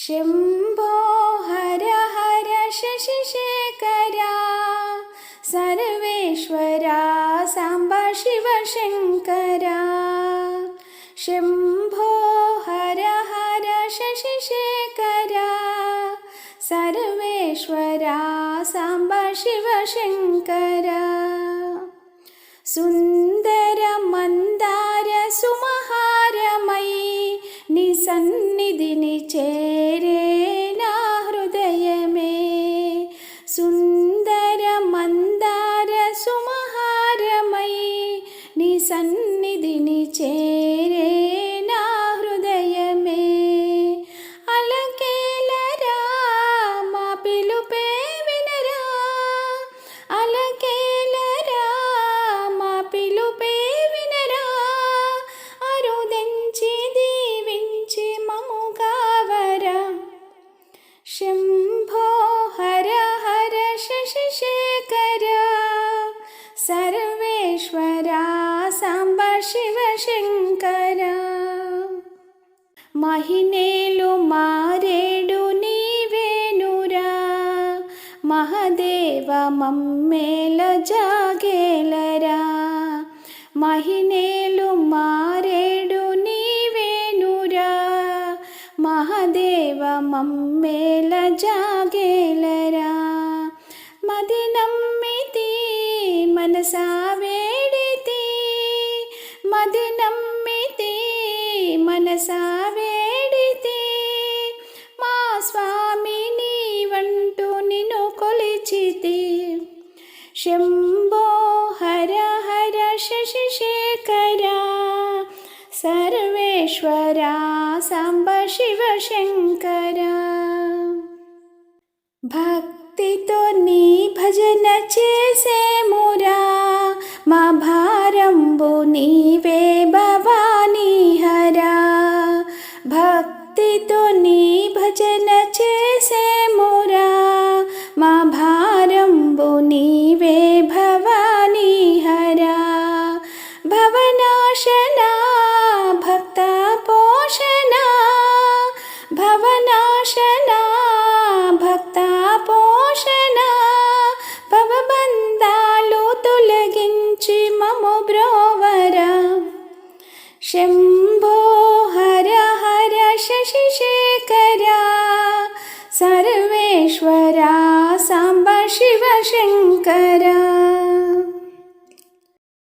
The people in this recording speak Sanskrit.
शुम्भो हर हर शशिशेखरा सर्वेश्वरा साम्ब शिवशङ्करा शुम्भो हर हर शशिशेखरा सर्वेश्वरा साम्ब शिवशङ्करा सुन्दर मन्दार सुमहारमयी निसन्निधिनि चे സന്നിധിനി ചേരേ നാ ഹൃദയമേ അലകേലരാ പിലുപേ വിനരാ. അലകേലരാ പിലുപേ വിനരാ. അരുദഞ്ചി ദീവിഞ്ചി മമുകാവര ശംഭോ ഹര ഹര ശശിശേ శివశంకర. మహినేలు మారేడు నీవేనురా. మహదేవ మమ్మేల జాగేలరా. మహినేలు మారేడు నీవేనురా. మహదేవ మమ్మేల జాగేలరా. మది నమ్మితి మనసావే మది నమ్మితి మనసా వేడితి మా స్వామి నీవంటూ నిన్ను కొలిచితి శంభో హర హర శశిశేఖరా సర్వేశ్వరా సాంబ శివశంకరా భక్తితో నీ భజన शम्भो हर हर शशिशेखरा सर्वेश्वरा साम्ब शिवशङ्करा